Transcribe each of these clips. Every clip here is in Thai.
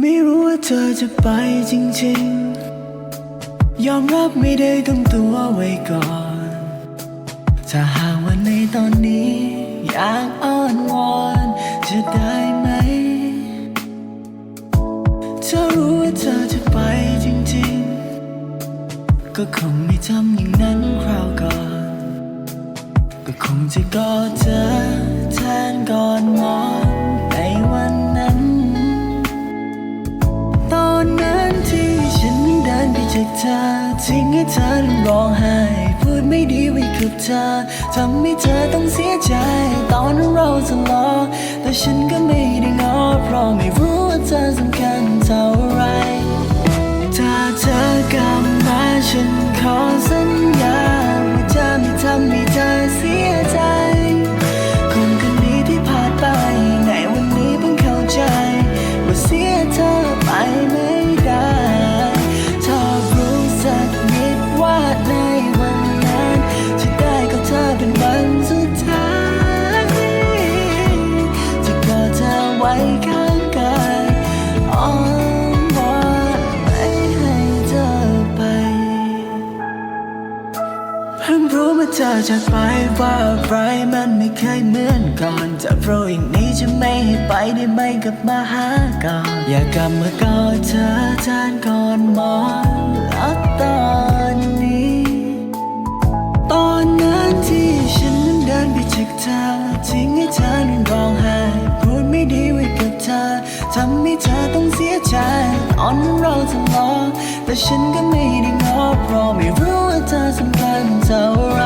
ไม่รู้ว่าเธอจะไปจริงๆ ยอมรับไม่ได้ต้องตัวไว้ก่อน ถ้าหากว่าในตอนนี้ อยากอ้อนวอนจะได้ไหม เธอรู้ว่าเธอจะไปจริงๆ ก็คงไม่ทำอย่างนั้นคราวก่อน ก็คงจะกอดเธอแทนก่อนนอน ทิ้งให้เธอร้องไห้ พูดไม่ดีไว้กับเธอ ทำให้เธอต้องเสียใจ ตอนนั้นเราทะเลาะแต่ฉันก็ไม่ได้งอเพราะไม่ พิ่งรู้เมื่อเธอจากไปว่าอะไรมันไม่เคยเหมือนก่อนจะโปรอย่างนี้จะไม่ให้ไปได้ไหมกลับมาหาก่อน อยากกลับมากอดเธอแทนก่อนมองำให้เธอต้องเสียใจตอนนั้นเราทะเลาะแต่ฉันก็ไม่ได้งอเพราะไม่รู้ว่าเธอสำคัญเท่าไร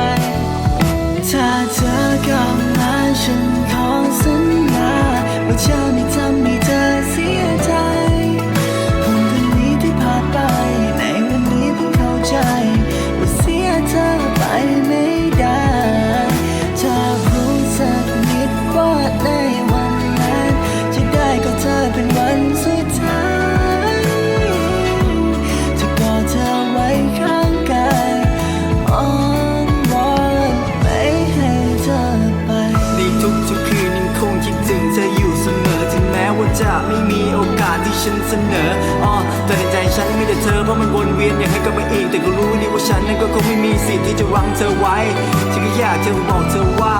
ถ้าเธอกลับมาฉันขอสัญญาว่าจะไม่ทำให้ จะไม่มีโอกาสที่ฉันเสนออ๋อแต่ในใจฉันมีแต่เธอเพราะมันวนเวียนอยากให้กลับมาอีกแต่ก็รู้ดีว่าฉันนั้นก็คงไม่มีสิทธิ์ที่จะวังเธอไว้ฉันก็อยากเธอบอกเธอว่า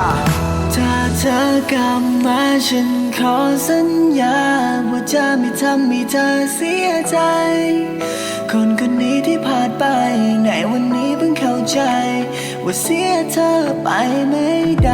ถ้าเธอกลับมาฉันขอสัญญา ว่าจะไม่ทำให้เธอเสียใจ คนคนนี้ที่ผ่านไปในวันนี้เพิ่งเข้าใจ ว่าเสียเธอไปไม่ได้